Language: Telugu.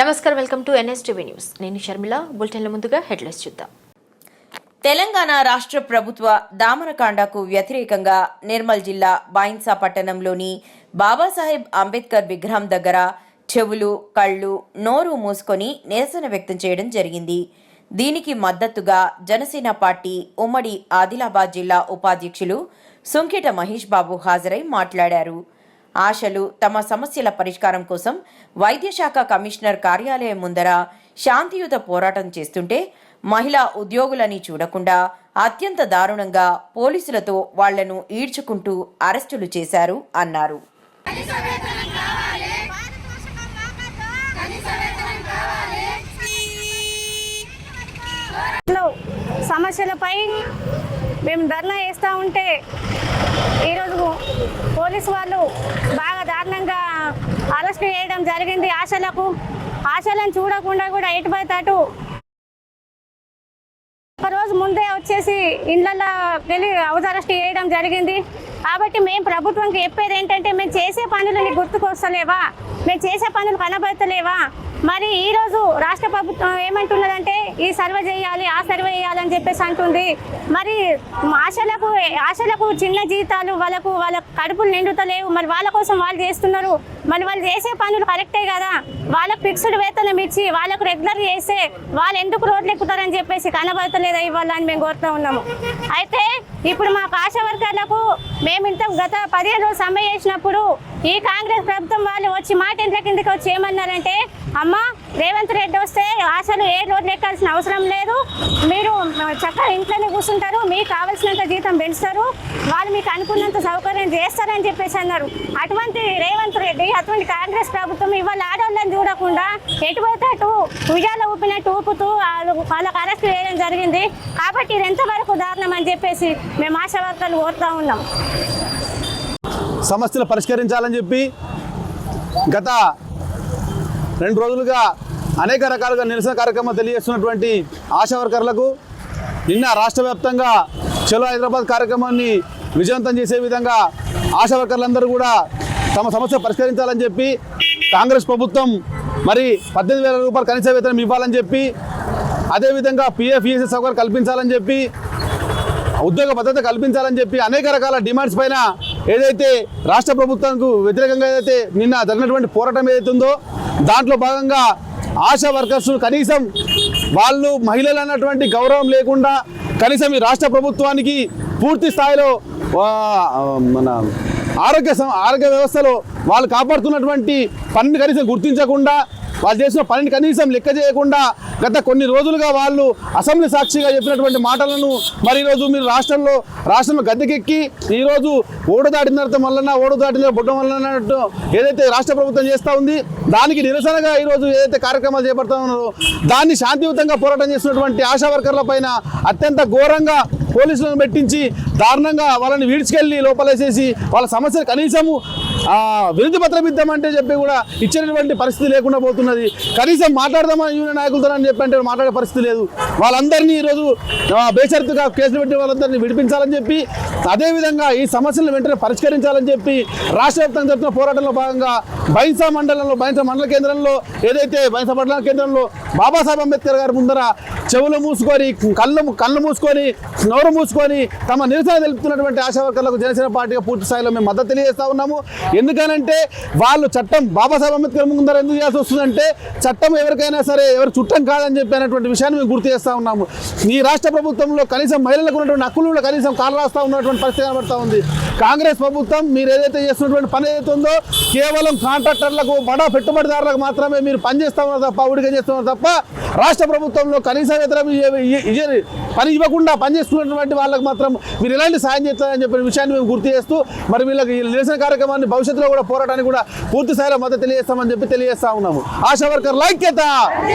నమస్కారం వెల్కమ్ టు ఎన్ఎస్టీవీ న్యూస్. నేను షర్మిల. బులెటిన్ల ముందుగా హెడ్లైన్స్ చూద్దాం. తెలంగాణ రాష్ట్ర ప్రభుత్వ దామరకాండకు వ్యతిరేకంగా నిర్మల్ జిల్లా బాయిన్సా పట్టణంలోని బాబాసాహెబ్ అంబేద్కర్ విగ్రహం దగ్గర చెవులు కళ్ళు నోరు మూసుకొని నిరసన వ్యక్తం చేయడం జరిగింది. దీనికి మద్దతుగా జనసేన పార్టీ ఉమ్మడి ఆదిలాబాద్ జిల్లా ఉపాధ్యక్షులు సుంకిట మహేష్ బాబు హాజరై మాట్లాడారు. ఆశలు తమ సమస్యల పరిష్కారం కోసం వైద్యశాఖ కమిషనర్ కార్యాలయం ముందర శాంతియుత పోరాటం చేస్తుంటే మహిళా ఉద్యోగులని చూడకుండా అత్యంత దారుణంగా పోలీసులతో వాళ్ళను ఈడ్చుకుంటూ అరెస్టులు చేశారు అన్నారు. సమస్యలపై మేము ధర్నా చేస్తూ ఉంటే ఈరోజు పోలీసు వాళ్ళు అరెస్ట్ చేయడం జరిగింది. ఆశలకు ఆశలను చూడకుండా కూడా ఎయిట్ బై అటు ఒక రోజు ముందే వచ్చేసి ఇండ్లలో వెళ్ళి హౌస్ అరెస్ట్ చేయడం జరిగింది. కాబట్టి మేము ప్రభుత్వంకి చెప్పేది ఏంటంటే మేము చేసే పనులని గుర్తుకొస్తలేవా? మేము చేసే పనులు కనబడతలేవా? మరి ఈరోజు రాష్ట్ర ప్రభుత్వం ఏమంటున్నదంటే ఈ సర్వే చేయాలి ఆ సర్వే చేయాలని చెప్పేసి అంటుంది. మరి ఆశలకు ఆశలకు చిన్న జీతాలు వాళ్ళకు వాళ్ళ కడుపులు నిండుతలేవు. మరి వాళ్ళ కోసం వాళ్ళు చేస్తున్నారు. మరి వాళ్ళు చేసే పనులు కరెక్టే కదా? వాళ్ళకు ఫిక్స్డ్ వేతనం ఇచ్చి వాళ్ళకు రెగ్యులర్ చేస్తే వాళ్ళు ఎందుకు రోడ్లు ఎక్కుతారని చెప్పేసి కనబడతలేదా ఇవ్వాలని మేము కోరుతూ ఉన్నాము. అయితే ఇప్పుడు మా ఆశా వర్కర్లకు మేము ఇంత గత పదిహేను రోజులు సమ్మె చేసినప్పుడు ఈ కాంగ్రెస్ ప్రభుత్వం వాళ్ళు వచ్చి మా టెంట్ల కిందకి వచ్చి ఏమన్నారంటే అమ్మ రేవంత్ రెడ్డి వస్తే ఆశలు ఏ రోడ్లు ఎక్కాల్సిన అవసరం లేదు. మీరు చక్కగా ఇంట్లోనే కూర్చుంటారు. మీకు కావాల్సినంత జీతం పెంచుతారు. వాళ్ళు మీకు అనుకున్నంత సౌకర్యం చేస్తారని చెప్పేసి అన్నారు. అటువంటి రేవంత్ రెడ్డి అటువంటి కాంగ్రెస్ ప్రభుత్వం ఇవాళ ఆడవాళ్ళని చూడకుండా ఎటుపోతే అటు విజయాలు ఊపినట్టు ఊపుతూ వాళ్ళు వాళ్ళకు అరెస్ట్ చేయడం జరిగింది. కాబట్టి ఇది ఎంతవరకు దారుణం అని చెప్పేసి మేము ఆశా వర్గాలు కోరుతా ఉన్నాం. సమస్యలు పరిష్కరించాలని చెప్పి గత రెండు రోజులుగా అనేక రకాలుగా నిరసన కార్యక్రమం తెలియజేస్తున్నటువంటి ఆశా వర్కర్లకు నిన్న రాష్ట్ర వ్యాప్తంగా చలో హైదరాబాద్ కార్యక్రమాన్ని విజయవంతం చేసే విధంగా ఆశా వర్కర్లందరూ కూడా తమ సమస్య పరిష్కరించాలని చెప్పి కాంగ్రెస్ ప్రభుత్వం మరి పద్దెనిమిది వేల రూపాయలు కనీస వేతనం ఇవ్వాలని చెప్పి అదేవిధంగా పిఎఫ్ ఈఎస్ఎస్ సౌకర్యం కల్పించాలని చెప్పి ఉద్యోగ భద్రత కల్పించాలని చెప్పి అనేక రకాల డిమాండ్స్ పైన ఏదైతే రాష్ట్ర ప్రభుత్వానికి వ్యతిరేకంగా ఏదైతే నిన్న జరిగినటువంటి పోరాటం ఏదైతే ఉందో దాంట్లో భాగంగా ఆశా వర్కర్స్ కనీసం వాళ్ళు మహిళలు అన్నటువంటి గౌరవం లేకుండా కనీసం ఈ రాష్ట్ర ప్రభుత్వానికి పూర్తి స్థాయిలో మన ఆరోగ్య సం- ఆరోగ్య వ్యవస్థలో వాళ్ళు కాపాడుతున్నటువంటి పనిని కనీసం గుర్తించకుండా వాళ్ళు చేసిన పనిని కనీసం లెక్క చేయకుండా గత కొన్ని రోజులుగా వాళ్ళు అసెంబ్లీ సాక్షిగా చెప్పినటువంటి మాటలను మరి ఈరోజు మీరు రాష్ట్రంలో రాష్ట్రంలో గద్దెకెక్కి ఈరోజు ఓడు దాటిన తర్వాత మళ్ళీ ఓడు దాటిన బుడ్డం వల్ల ఏదైతే రాష్ట్ర ప్రభుత్వం చేస్తూ ఉంది దానికి నిరసనగా ఈరోజు ఏదైతే కార్యక్రమాలు చేపడతా ఉన్నారో దాన్ని శాంతియుతంగా పోరాటం చేసినటువంటి ఆశా వర్కర్ల పైన అత్యంత ఘోరంగా పోలీసులను పెట్టించి దారుణంగా వాళ్ళని వీడ్చుకెళ్ళి లోపలేసేసి వాళ్ళ సమస్యలు కనీసము ఆ, వినతి పత్రం ఇద్దామంటే చెప్పి కూడా ఇచ్చినటువంటి పరిస్థితి లేకుండా పోతున్నది. కనీసం మాట్లాడదామని యూనియన్ నాయకులతో అని చెప్పి అంటే మాట్లాడే పరిస్థితి లేదు. వాళ్ళందరినీ ఈరోజు ఆ, బేషరతుగా కేసులు పెట్టి వాళ్ళందరినీ విడిపించాలని చెప్పి అదేవిధంగా ఈ సమస్యలను వెంటనే పరిష్కరించాలని చెప్పి రాష్ట్ర వ్యాప్తంగా జరుగుతున్న పోరాటంలో భాగంగా బైన్సా మండలంలో బైన్సా మండల కేంద్రంలో ఏదైతే బైన్సా మండల కేంద్రంలో బాబాసాహెబ్ అంబేద్కర్ గారి ముందర చెవులు మూసుకొని కళ్ళు కళ్ళు మూసుకొని నోరు మూసుకొని తమ నిరసన తెలుపుతున్నటువంటి ఆశా వర్కర్లకు జనసేన పార్టీగా పూర్తి స్థాయిలో మేము మద్దతు తెలియజేస్తా ఉన్నాము. ఎందుకనంటే వాళ్ళు చట్టం బాబాసాహెబ్ అంబేద్కర్ ముందర ఎందుకు చేయాల్సి వస్తుందంటే చట్టం ఎవరికైనా సరే ఎవరు చుట్టం కాదని చెప్పి అనేటువంటి విషయాన్ని మేము గుర్తు చేస్తూ ఉన్నాము. ఈ రాష్ట్ర ప్రభుత్వంలో కనీసం మహిళలకు ఉన్నటువంటి హక్కులు కనీసం కాలరాస్తా ఉన్నటువంటి పరిస్థితి కనబడతా ఉంది. కాంగ్రెస్ ప్రభుత్వం మీరు ఏదైతే చేస్తున్నటువంటి పని ఏదైతే ఉందో కేవలం కాంట్రాక్టర్లకు బడా పెట్టుబడిదారులకు మాత్రమే మీరు పనిచేస్తున్నారు తప్ప ఉడిగా చేస్తున్నారు తప్ప రాష్ట్ర ప్రభుత్వంలో కనీస వేతనం పని ఇవ్వకుండా పనిచేస్తున్నటువంటి వాళ్ళకి మాత్రం మీరు ఎలాంటి సాయం చేస్తారని చెప్పిన విషయాన్ని మేము గుర్తు చేస్తూ మరి వీళ్ళకి నిరసన కార్యక్రమాన్ని భవిష్యత్తులో కూడా పోరాటానికి కూడా పూర్తి స్థాయిలో మద్దతు తెలియజేస్తామని చెప్పి తెలియజేస్తా ఉన్నాము. ఆశా వర్కర్ లైక్యత